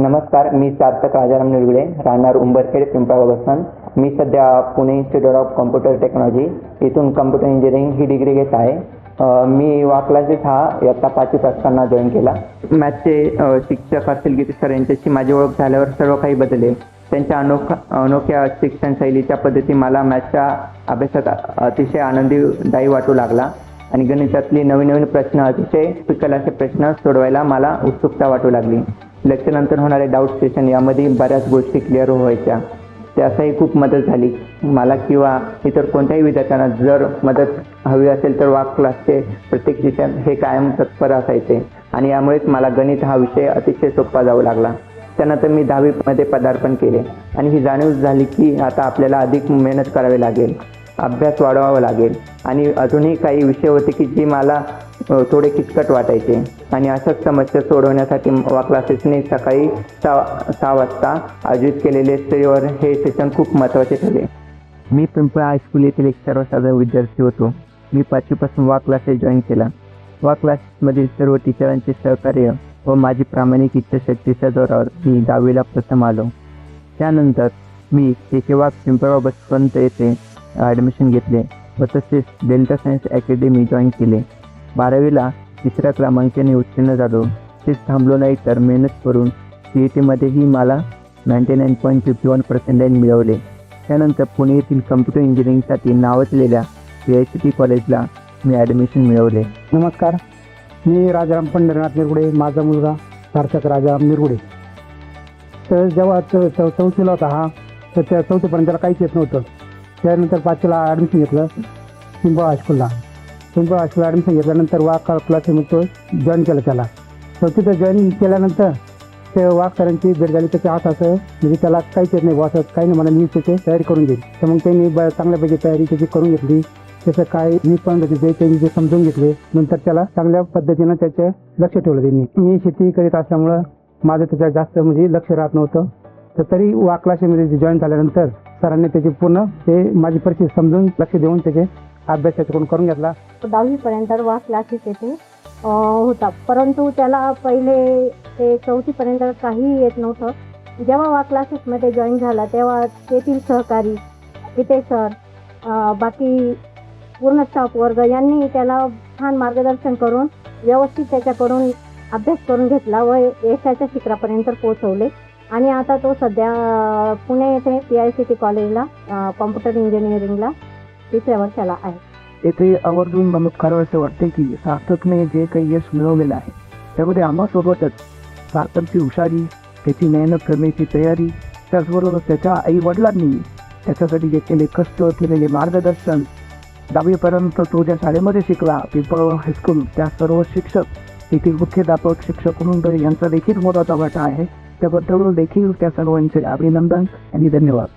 नमस्कार मी सार्थक राजाराम निरगुडे राहणार उंबरखेड पिंपळा बसन मी सध्या Pune institute of computer technology इथून कम्प्युटर इंजिनिअरिंग ही डिग्री घेत आहे. मी वा क्लासेस हा इयत्ता पाचवीत असताना जॉईन केला. मॅथचे शिक्षक असतील की सर यांच्याशी माझी ओळख झाल्यावर सर्व काही बदलेल. त्यांच्या अनोखा अनोख्या शिक्षण शैलीच्या पद्धती मला मॅथच्या अभ्यासात अतिशय आनंदीदायी वाटू लागला. आणि गणितातली नवीन नवीन प्रश्न अतिशय पिकल असे प्रश्न सोडवायला मला उत्सुकता वाटू लागली. लेक्चरनंतर होणारे डाऊट सेशन यामध्ये बऱ्याच गोष्टी क्लिअर व्हायच्या. त्याचाही खूप मदत झाली. मला किंवा इतर कोणत्याही विद्यार्थ्यांना जर मदत हवी असेल तर वाक क्लासचे प्रत्येक शिक्षण हे कायम तत्पर असायचे. आणि यामुळेच मला गणित हा विषय अतिशय सोपा जाऊ लागला. त्यानंतर मी दहावीमध्ये पदार्पण केले. आणि ही जाणीव झाली की आता आपल्याला अधिक मेहनत करावी लागेल अभ्यास वाढवावा लागेल. आणि अजूनही काही विषय होते की जे मला थोडे किचकट वाटायचे. आणि अशाच समस्या सोडवण्यासाठी वा क्लासेसने सकाळी सहा सहा वाजता आयोजित केलेले स्त्रीवर हे सेशन खूप महत्त्वाचे ठरले. मी पिंपळा हायस्कूल येथील एक सर्वसाधारण विद्यार्थी होतो. मी पाचवीपासून वा क्लासेस जॉईन केला. वा क्लासेसमधील सर्व टीचरांचे सहकार्य व माझी प्रामाणिक इच्छाशक्तीच्या जोरावर मी दहावीला प्रथम आलो. त्यानंतर मी केशवाग पिंपळा बसवंत येथे ॲडमिशन घेतले व तसेच डेल्टा सायन्स अकॅडमी जॉईन केले. बारावीला तिसऱ्या क्रमांकाने उत्तीर्ण झालो. तेच थांबलो नाही तर मेहनत करून सी ई टीमध्येही मला ninety nine point fifty one percentage मिळवले. त्यानंतर पुणे येथील कम्प्युटर इंजिनिअरिंगसाठी नावाजलेल्या पी आय सी टी कॉलेजला मी ॲडमिशन मिळवले. नमस्कार. मी राजाराम पंढरनाथ निरगुडे माझा मुलगा सार्थक राजाराम निरगुडे. तर जेव्हा चौ चौ चौथीला होता हा तर त्या चौथीपर्यंत त्याला काहीच येत नव्हतं. त्यानंतर पाचवीला ॲडमिशन घेतलं पिंपळ हायस्कूलला पिंपळ हायस्कूलला ॲडमिशन घेतल्यानंतर वाघ क्लासमध्ये तो जॉईन केलं त्याला. चौथीचं जॉईन केल्यानंतर ते वाघकरांची भेट झाली त्याच्या हात असं म्हणजे त्याला काहीच येत नाही बॉस काही नाही मला मी त्याची तयारी करून देईल तर मग त्यांनी ब चांगल्यापैकी तयारी त्याची करून घेतली. त्याचं काय मी पण ते त्यांनी ते समजून घेतले नंतर त्याला चांगल्या पद्धतीनं त्याचे लक्ष ठेवलं त्यांनी. मी शेती करीत असल्यामुळं माझं त्याच्यात जास्त म्हणजे लक्ष राहत नव्हतं. तर तरी वा जॉईन झाल्यानंतर सरांनी त्याची पूर्ण ते माझी परिस्थिती समजून लक्ष देऊन त्याचे अभ्यास त्याच्याकडून करून घेतला. दहावीपर्यंत वा क्लासेस येथे होता. परंतु त्याला पहिले ते चौथीपर्यंत काही येत नव्हतं. जेव्हा वा क्लासेसमध्ये जॉईन झाला तेव्हा तेथील सहकारी पिते सर बाकी पूर्ण स्टाफ वर्ग यांनी त्याला छान मार्गदर्शन करून व्यवस्थित त्याच्याकडून अभ्यास करून घेतला व यशाच्या शिखरापर्यंत पोहोचवले. आणि आता तो सध्या पुणे येथे पी आय सी टी कॉलेजला कॉम्प्युटर इंजिनिअरिंगला तिसऱ्या वर्षाला आहे. येथे आवर्जून नमूद करावं वाटते की सार्थकने जे काही यश मिळवलेलं आहे त्यामध्ये आम्हासोबतच सार्थकची हुशारी त्याची मेहनत करण्याची तयारी त्याचबरोबर त्याच्या आई वडिलांनी त्याच्यासाठी घेतलेले कष्ट केलेले मार्गदर्शन दहावीपर्यंत तो ज्या शाळेमध्ये शिकला पिंपळ हायस्कूल त्या सर्व शिक्षक तेथील मुख्याध्यापक शिक्षक म्हणून यांचा देखील मोलाचा वाटा आहे. त्याबद्दल देखील त्या सर्वांचे अभिनंदन आणि धन्यवाद.